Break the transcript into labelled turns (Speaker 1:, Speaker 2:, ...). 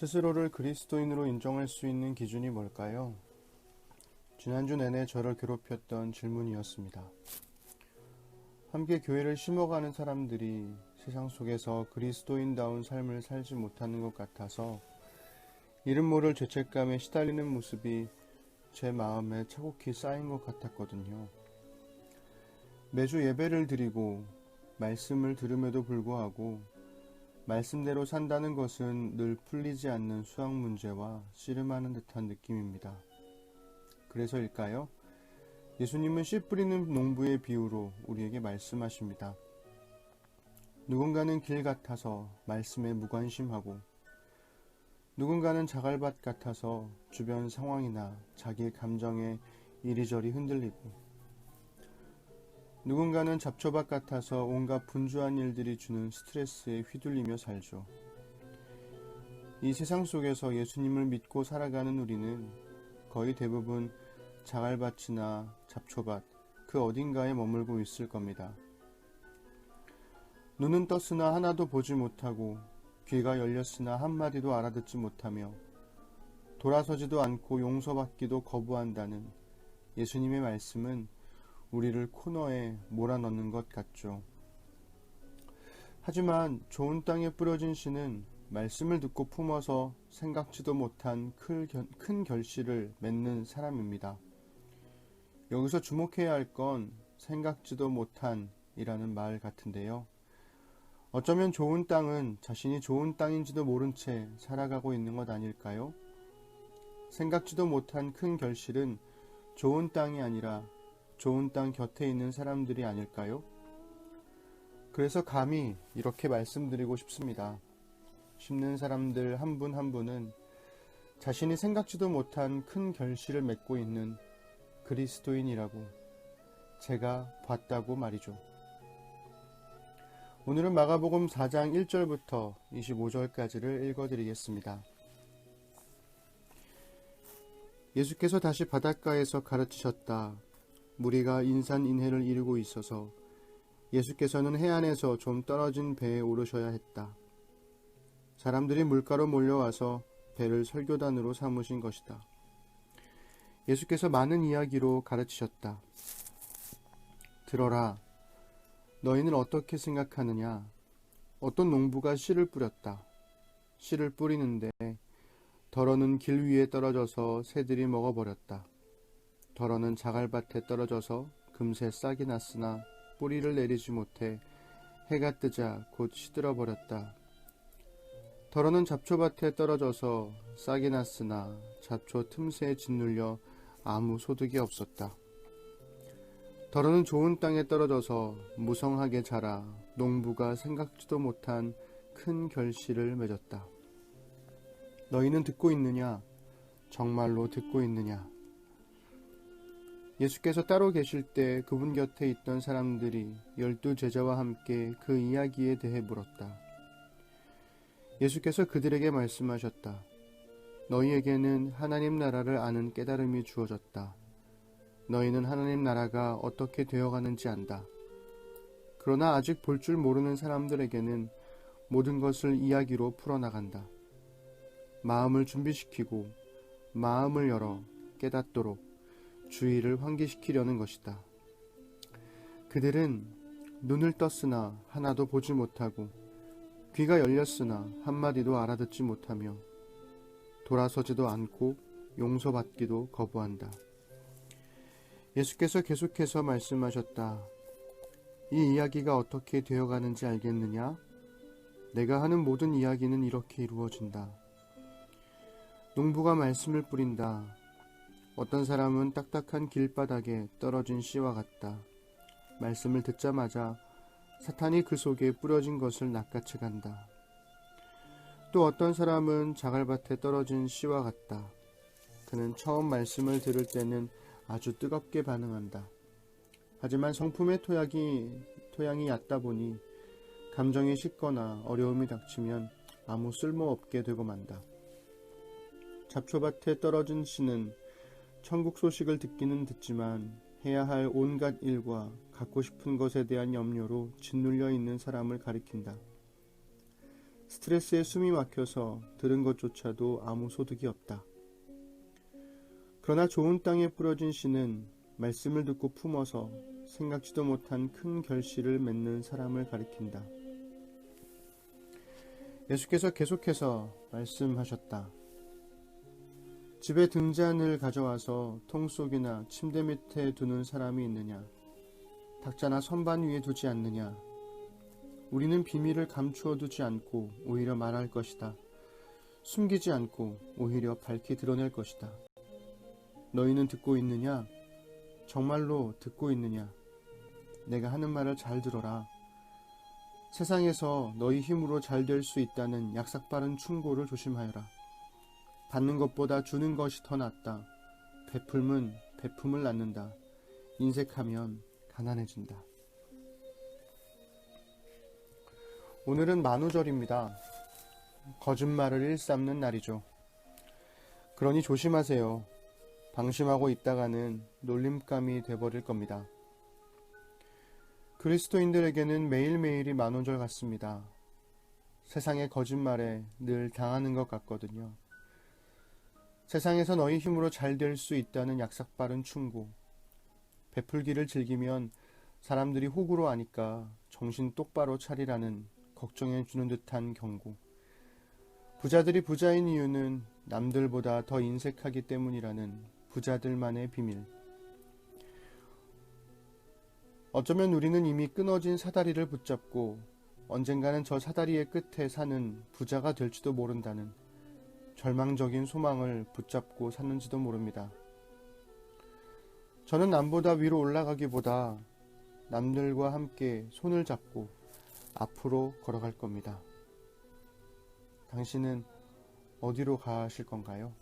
Speaker 1: 스스로를 그리스도인으로 인정할 수 있는 기준이 뭘까요? 지난주 내내 저를 괴롭혔던 질문이었습니다. 함께 교회를 심어가는 사람들이 세상 속에서 그리스도인다운 삶을 살지 못하는 것 같아서 이름 모를 죄책감에 시달리는 모습이 제 마음에 차곡히 쌓인 것 같았거든요. 매주 예배를 드리고 말씀을 들음에도 불구하고 말씀대로 산다는 것은 늘 풀리지 않는 수학 문제와 씨름하는 듯한 느낌입니다. 그래서일까요? 예수님은 씨 뿌리는 농부의 비유로 우리에게 말씀하십니다. 누군가는 길 같아서 말씀에 무관심하고 누군가는 자갈밭 같아서 주변 상황이나 자기 감정에 이리저리 흔들리고 누군가는 잡초밭 같아서 온갖 분주한 일들이 주는 스트레스에 휘둘리며 살죠. 이 세상 속에서 예수님을 믿고 살아가는 우리는 거의 대부분 자갈밭이나 잡초밭 그 어딘가에 머물고 있을 겁니다. 눈은 떴으나 하나도 보지 못하고 귀가 열렸으나 한마디도 알아듣지 못하며 돌아서지도 않고 용서받기도 거부한다는 예수님의 말씀은 우리를 코너에 몰아넣는 것 같죠. 하지만 좋은 땅에 뿌려진 씨는 말씀을 듣고 품어서 생각지도 못한 큰 결실을 맺는 사람입니다. 여기서 주목해야 할 건 생각지도 못한 이라는 말 같은데요. 어쩌면 좋은 땅은 자신이 좋은 땅인지도 모른 채 살아가고 있는 것 아닐까요? 생각지도 못한 큰 결실은 좋은 땅이 아니라 좋은 땅 곁에 있는 사람들이 아닐까요? 그래서 감히 이렇게 말씀드리고 싶습니다. 심는 사람들 한 분한 한 분은 자신이 생각지도 못한 큰 결실을 맺고 있는 그리스도인이라고 제가 봤다고 말이죠. 오늘은 마가복음 4장 1절부터 25절까지를 읽어드리겠습니다. 예수께서 다시 바닷가에서 가르치셨다. 무리가 인산인해를 이루고 있어서 예수께서는 해안에서 좀 떨어진 배에 오르셔야 했다. 사람들이 물가로 몰려와서 배를 설교단으로 삼으신 것이다. 예수께서 많은 이야기로 가르치셨다. 들어라. 너희는 어떻게 생각하느냐? 어떤 농부가 씨를 뿌렸다. 씨를 뿌리는데 덜어는 길 위에 떨어져서 새들이 먹어버렸다. 덜어는 자갈밭에 떨어져서 금세 싹이 났으나 뿌리를 내리지 못해 해가 뜨자 곧 시들어 버렸다. 덜어는 잡초밭에 떨어져서 싹이 났으나 잡초 틈새에 짓눌려 아무 소득이 없었다. 덜어는 좋은 땅에 떨어져서 무성하게 자라 농부가 생각지도 못한 큰 결실을 맺었다. 너희는 듣고 있느냐? 정말로 듣고 있느냐? 예수께서 따로 계실 때 그분 곁에 있던 사람들이 열두 제자와 함께 그 이야기에 대해 물었다. 예수께서 그들에게 말씀하셨다. 너희에게는 하나님 나라를 아는 깨달음이 주어졌다. 너희는 하나님 나라가 어떻게 되어가는지 안다. 그러나 아직 볼 줄 모르는 사람들에게는 모든 것을 이야기로 풀어나간다. 마음을 준비시키고 마음을 열어 깨닫도록 주의를 환기시키려는 것이다. 그들은 눈을 떴으나 하나도 보지 못하고 귀가 열렸으나 한마디도 알아듣지 못하며 돌아서지도 않고 용서받기도 거부한다. 예수께서 계속해서 말씀하셨다. 이 이야기가 어떻게 되어가는지 알겠느냐? 내가 하는 모든 이야기는 이렇게 이루어진다. 농부가 말씀을 뿌린다. 어떤 사람은 딱딱한 길바닥에 떨어진 씨와 같다. 말씀을 듣자마자 사탄이 그 속에 뿌려진 것을 낚아채 간다. 또 어떤 사람은 자갈밭에 떨어진 씨와 같다. 그는 처음 말씀을 들을 때는 아주 뜨겁게 반응한다. 하지만 성품의 토양이, 토양이 얕다 보니 감정이 식거나 어려움이 닥치면 아무 쓸모없게 되고 만다. 잡초밭에 떨어진 씨는 천국 소식을 듣기는 듣지만 해야 할 온갖 일과 갖고 싶은 것에 대한 염려로 짓눌려 있는 사람을 가리킨다. 스트레스에 숨이 막혀서 들은 것조차도 아무 소득이 없다. 그러나 좋은 땅에 뿌려진 씨는 말씀을 듣고 품어서 생각지도 못한 큰 결실을 맺는 사람을 가리킨다. 예수께서 계속해서 말씀하셨다. 집에 등잔을 가져와서 통 속이나 침대 밑에 두는 사람이 있느냐? 탁자나 선반 위에 두지 않느냐? 우리는 비밀을 감추어 두지 않고 오히려 말할 것이다. 숨기지 않고 오히려 밝히 드러낼 것이다. 너희는 듣고 있느냐? 정말로 듣고 있느냐? 내가 하는 말을 잘 들어라. 세상에서 너희 힘으로 잘 될 수 있다는 약삭빠른 충고를 조심하여라. 받는 것보다 주는 것이 더 낫다. 베풀면 베품을 낳는다. 인색하면 가난해진다. 오늘은 만우절입니다. 거짓말을 일삼는 날이죠. 그러니 조심하세요. 방심하고 있다가는 놀림감이 돼버릴 겁니다. 그리스도인들에게는 매일매일이 만우절 같습니다. 세상의 거짓말에 늘 당하는 것 같거든요. 세상에서 너희 힘으로 잘 될 수 있다는 약삭빠른 충고. 베풀기를 즐기면 사람들이 호구로 아니까 정신 똑바로 차리라는 걱정해 주는 듯한 경고. 부자들이 부자인 이유는 남들보다 더 인색하기 때문이라는 부자들만의 비밀. 어쩌면 우리는 이미 끊어진 사다리를 붙잡고 언젠가는 저 사다리의 끝에 사는 부자가 될지도 모른다는 절망적인 소망을 붙잡고 샀는지도 모릅니다. 저는 남보다 위로 올라가기보다 남들과 함께 손을 잡고 앞으로 걸어갈 겁니다. 당신은 어디로 가실 건가요?